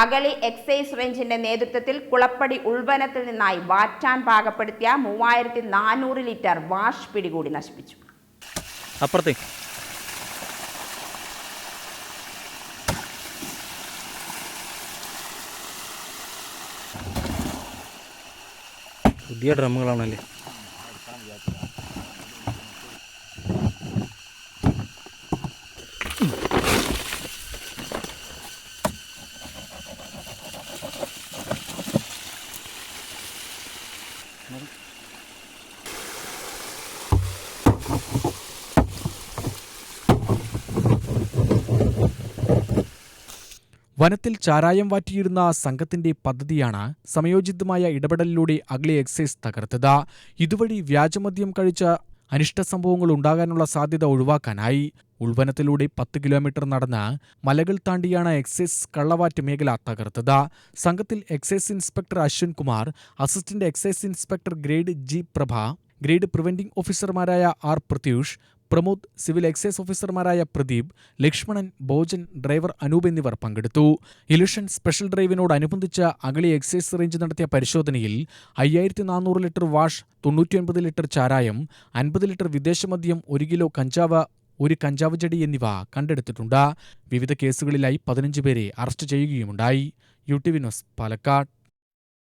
Agali excise റേഞ്ചിന്റെ നേതൃത്വത്തിൽ കുളപ്പടി ഉൾവനത്തിൽ നിന്നായി വാറ്റാൻ പാകപ്പെടുത്തിയ മൂവായിരത്തി നാനൂറ് ലിറ്റർ വാഷ് പിടികൂടി നശിപ്പിച്ചു. പുതിയ ഡ്രമ്മുകളാണല്ലേ? വനത്തിൽ ചാരായം വാറ്റിയിരുന്ന സംഘത്തിന്റെ പദ്ധതിയാണ് സമയോചിതമായ ഇടപെടലിലൂടെ അഗ്ലി എക്സൈസ് തകർത്തത്. ഇതുവഴി വ്യാജമദ്യം കഴിച്ച അനിഷ്ട സംഭവങ്ങൾ ഉണ്ടാകാനുള്ള സാധ്യത ഒഴിവാക്കാനായി ഉൾവനത്തിലൂടെ പത്ത് കിലോമീറ്റർ നടന്ന മലകൾ താണ്ടിയാണ് എക്സൈസ് കള്ളവാറ്റ് മേഖല തകർത്തത്. സംഘത്തിൽ excise inspector Ashwin Kumar assistant excise inspector grade G Prabha grade preventing ഓഫീസർമാരായ R Pratyush Pramod civil excise ഓഫീസർമാരായ പ്രദീപ് ലക്ഷ്മണൻ ഭോജൻ ഡ്രൈവർ അനൂപ് എന്നിവർ പങ്കെടുത്തു. ഇലക്ഷൻ സ്പെഷ്യൽ ഡ്രൈവിനോടനുബന്ധിച്ച് അഗളി എക്സൈസ് റേഞ്ച് നടത്തിയ പരിശോധനയിൽ അയ്യായിരത്തി നാനൂറ് ലിറ്റർ വാഷ് തൊണ്ണൂറ്റിയൊൻപത് ലിറ്റർ ചാരായം അൻപത് ലിറ്റർ വിദേശമദ്യം ഒരു കിലോ കഞ്ചാവ് ഒരു കഞ്ചാവ് ചെടി എന്നിവ കണ്ടെടുത്തിട്ടുണ്ട്. വിവിധ കേസുകളിലായി പതിനഞ്ച് പേരെ arrest ചെയ്യുകയുമുണ്ടായി. U T Vinos Palakkad.